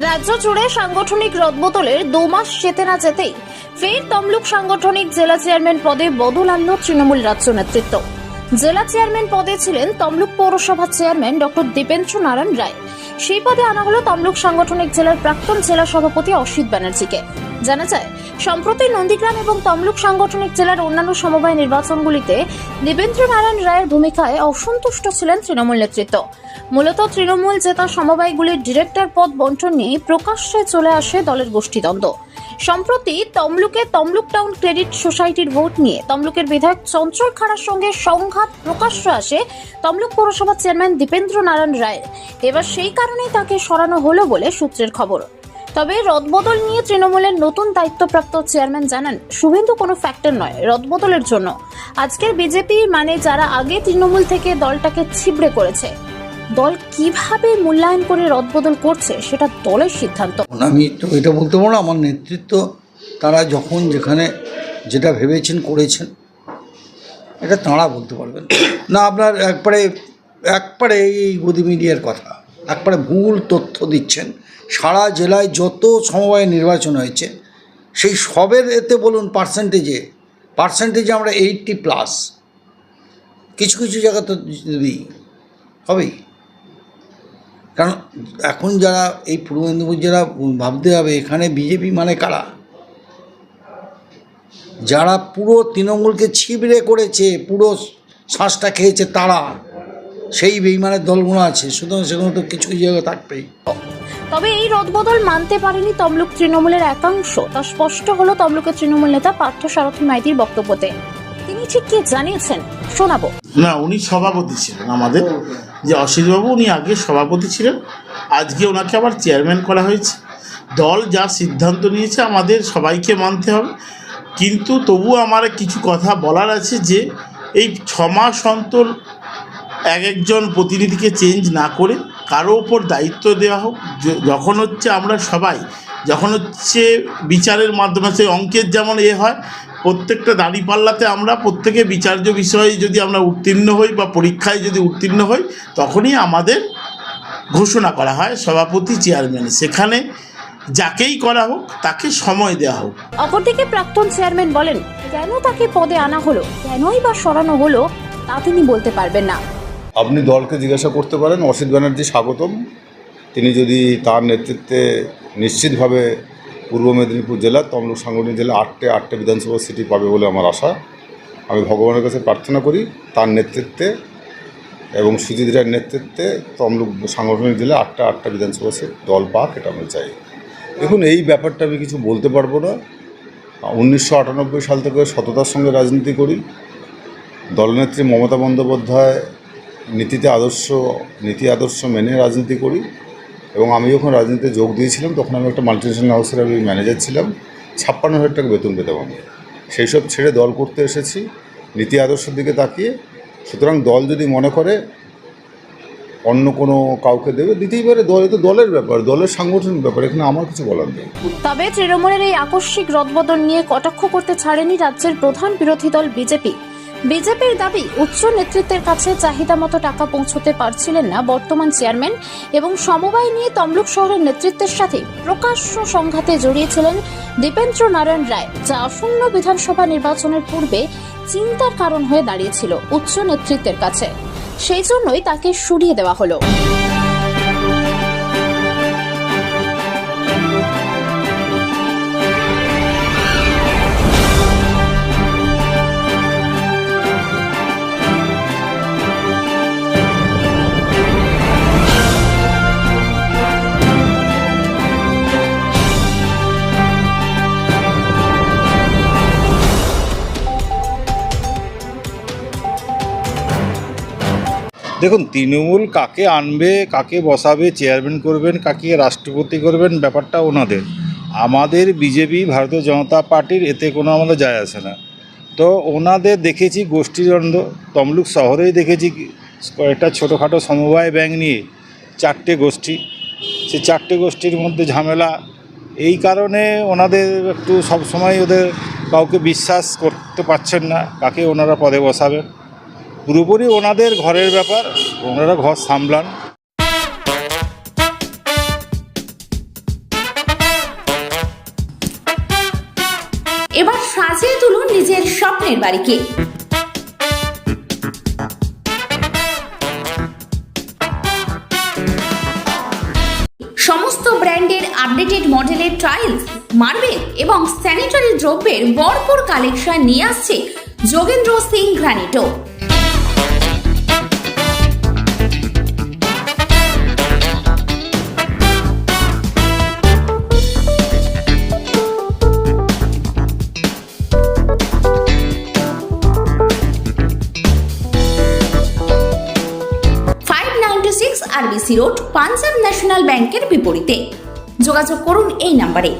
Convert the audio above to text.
রাজ্য জুড়ে সাংগঠনিক রদবদলের দু মাস যেতে না যেতেই ফের তমলুক সাংগঠনিক জেলা চেয়ারম্যান পদে বদল আনল তৃণমূল রাজ্য নেতৃত্ব। জেলা চেয়ারম্যান পদে ছিলেন তমলুক পৌরসভা চেয়ারম্যান ডক্টর দীপেন্দ্র নারায়ণ রায়। সেই পদে আনা হল তমলুক সাংগঠনিক জেলার প্রাক্তন জেলা সভাপতি অসিত ব্যানার্জিকে। জানা যায়, সম্প্রতি নন্দীগ্রাম এবং তমলুক সাংগঠনিক জেলার অন্যান্য সমবায় নির্বাচনগুলিতে দেবেন্দ্র নারায়ণ রায়ের ভূমিকায় অসন্তুষ্ট ছিলেন তৃণমূল নেতৃত্ব। মূলত তৃণমূল জেতা সমবায়গুলির ডিরেক্টর পদ বন্টন নিয়ে প্রকাশ্যে চলে আসে দলের গোষ্ঠীদ্বন্দ্ব। সম্প্রতি তমলুকে তমলুক টাউন ক্রেডিট সোসাইটির ভোট নিয়ে তমলুকের বিধায়ক চঞ্চল খাড়ার সঙ্গে সংঘাত প্রকাশ্যে আসে তমলুক পৌরসভার চেয়ারম্যান দীপেন্দ্র নারায়ণ রায়ের এবার সেই কারণেই তাকে সরানো হলো বলে সূত্রের খবর। তবে রদবদল নিয়ে তৃণমূলের নতুন দায়িত্বপ্রাপ্ত চেয়ারম্যান জানান, শুভেন্দু কোনো ফ্যাক্টর নয় রদবদলের জন্য। আজকের বিজেপি মানে যারা আগে তৃণমূল থেকে দলটাকে ছিবড়ে করেছে। দল কীভাবে মূল্যায়ন করে রদবদল করছে সেটা দলের সিদ্ধান্ত। আমি তো এটা বলতে পারব আমার নেতৃত্ব, তারা যখন যেখানে যেটা ভেবেছেন করেছেন, এটা তাঁরা বলতে পারবেন। না, আপনার একবারে একবারে এই গদি মিডিয়ার কথা। একবারে ভুল তথ্য দিচ্ছেন। সারা জেলায় যত সমবায় নির্বাচন হয়েছে, সেই সবের এতে বলুন পার্সেন্টেজে পার্সেন্টেজে আমরা এইটটি প্লাস কিছু কিছু জায়গা তো দিই। হবেই। কারণ এখন যারা এই পূর্ব মেদিনীপুর যারা ভাবতে হবে, এখানে বিজেপি মানে কারা? যারা পুরো তৃণমূলকে ছিবড়ে করেছে, পুরো শ্বাসটা খেয়েছে তারা। সেই বেইমানের দলগুলো আছে সুতরাং সেগুলো তো কিছু কিছু জায়গায় থাকবেই। তবে এই রদবদল মানতে পারেনি তমলুক তৃণমূলের একাংশ। তা স্পষ্ট হলো তমলুকের তৃণমূল নেতা পার্থ সারথী মাইতির বক্তব্যতে। তিনি ঠিক কি জানিয়েছেন? শোনাবো। না উনি সভাপতি ছিলেন আমাদের। যে অসিতবাবু উনি আগে সভাপতি ছিলেন আজকে ওনাকে আবার চেয়ারম্যান করা হয়েছে। দল যা সিদ্ধান্ত নিয়েছে আমাদের সবাইকে মানতে হবে। কিন্তু তবু আমার কিছু কথা বলার আছে যে এই ছ মাস অন্তর এক একজন প্রতিনিধিকে চেঞ্জ না করে কারও ওপর দায়িত্ব দেওয়া হোক যখন হচ্ছে আমরা সবাই, যখন হচ্ছে বিচারের মাধ্যমে, সেই অঙ্কের যেমন এ হয়, প্রত্যেকটা দাঁড়িপাল্লাতে আমরা প্রত্যেকে বিচার্য বিষয়ে যদি আমরা উত্তীর্ণ হই বা পরীক্ষায় যদি উত্তীর্ণ হই, তখনই আমাদের ঘোষণা করা হয় সভাপতি চেয়ারম্যান সেখানে যাকেই করা হোক, তাকে সময় দেওয়া হোক। অপরদিকে প্রাক্তন চেয়ারম্যান বলেন, কেন তাকে পদে আনা হলো? কেনই বা সরানো হলো, তা তিনি বলতে পারবেন না। আপনি দলকে জিজ্ঞাসা করতে পারেন। অসিত ব্যানার্জি স্বাগতম। তিনি যদি তার নেতৃত্বে নিশ্চিতভাবে পূর্ব মেদিনীপুর জেলার তমলুক সাংগঠনিক জেলা আটটে আটটে বিধানসভা সিটি পাবে বলে আমার আশা। আমি ভগবানের কাছে প্রার্থনা করি, তার নেতৃত্বে এবং সুজিত রায়ের নেতৃত্বে তমলুক সাংগঠনিক জেলা আটটা আটটা বিধানসভা সিট দল পাক, এটা আমি চাই। দেখুন, এই ব্যাপারটা আমি কিছু বলতে পারব না। উনিশশো আটানব্বই সাল থেকে সততার সঙ্গে রাজনীতি করি। দলনেত্রী মমতা বন্দ্যোপাধ্যায় নীতিতে আদর্শ, নীতি আদর্শ মেনে রাজনীতি করি এবং আমি যখন রাজনীতিতে যোগ দিয়েছিলাম, তখন আমি একটা মাল্টিনেশনাল হাউসের আমি ম্যানেজার ছিলাম। ছাপ্পান্ন হাজার টাকা বেতন পেতাম আমি। সেই সব ছেড়ে দল করতে এসেছি, নীতি আদর্শের দিকে তাকিয়ে। সুতরাং দল যদি মনে করে, অন্য কোনো কাউকে দেবে, দিতেই পারে। দল তো দলের ব্যাপার, দলের সাংগঠনিক ব্যাপার, এখানে আমার কিছু বলার নেই। তবে তৃণমূলের এই আকস্মিক রদবদল নিয়ে কটাক্ষ করতে ছাড়েনি রাজ্যের প্রধান বিরোধী দল বিজেপি। বিজেপির দাবি, উচ্চ নেতৃত্বের কাছে চাহিদা মতো টাকা পৌঁছতে পারছিলেন না বর্তমান চেয়ারম্যান এবং সমবায় নিয়ে তমলুক শহরের নেতৃত্বের সাথে প্রকাশ্য সংঘাতে জড়িয়েছিলেন দীপেন্দ্র নারায়ণ রায়, যা আসন্ন বিধানসভা নির্বাচনের পূর্বে চিন্তার কারণ হয়ে দাঁড়িয়েছিল উচ্চ নেতৃত্বের কাছে। সেই জন্যই তাকে সরিয়ে দেওয়া হলো। দেখুন, তৃণমূল কাকে আনবে, কাকে বসাবে চেয়ারম্যান করবেন, কাকে রাষ্ট্রপতি করবেন, ব্যাপারটা ওনাদের। আমাদের বিজেপি, ভারতীয় জনতা পার্টির এতে কোনো আমাদের যায় আসে না। তো ওনাদের দেখেছি গোষ্ঠীদ্বন্দ্ব, তমলুক শহরেই দেখেছি কয়েকটা ছোটোখাটো সমবায় ব্যাংক নিয়ে চারটে গোষ্ঠী। সে চারটে গোষ্ঠীর মধ্যে ঝামেলা। এই কারণে ওনাদের একটু সবসময় ওদের কাউকে বিশ্বাস করতে পারছেন না, কাকে ওনারা পদে বসাবেন। পুরোপুরি ওনাদের ঘরের ব্যাপার, ওনারা ঘর সামলান। এবার সাজিয়ে তুলুন নিজের স্বপ্নের বাড়িকে। সমস্ত ব্র্যান্ডের আপডেটেড মডেলের টাইলস মার্বেল এবং স্যানিটারি দ্রব্যের ভরপুর কালেকশন নিয়ে আসছে Jogendra Singh Granito. RBC road Punjab national ব্যাংকের বিপরীতে। যোগাযোগ করুন এই নাম্বারে।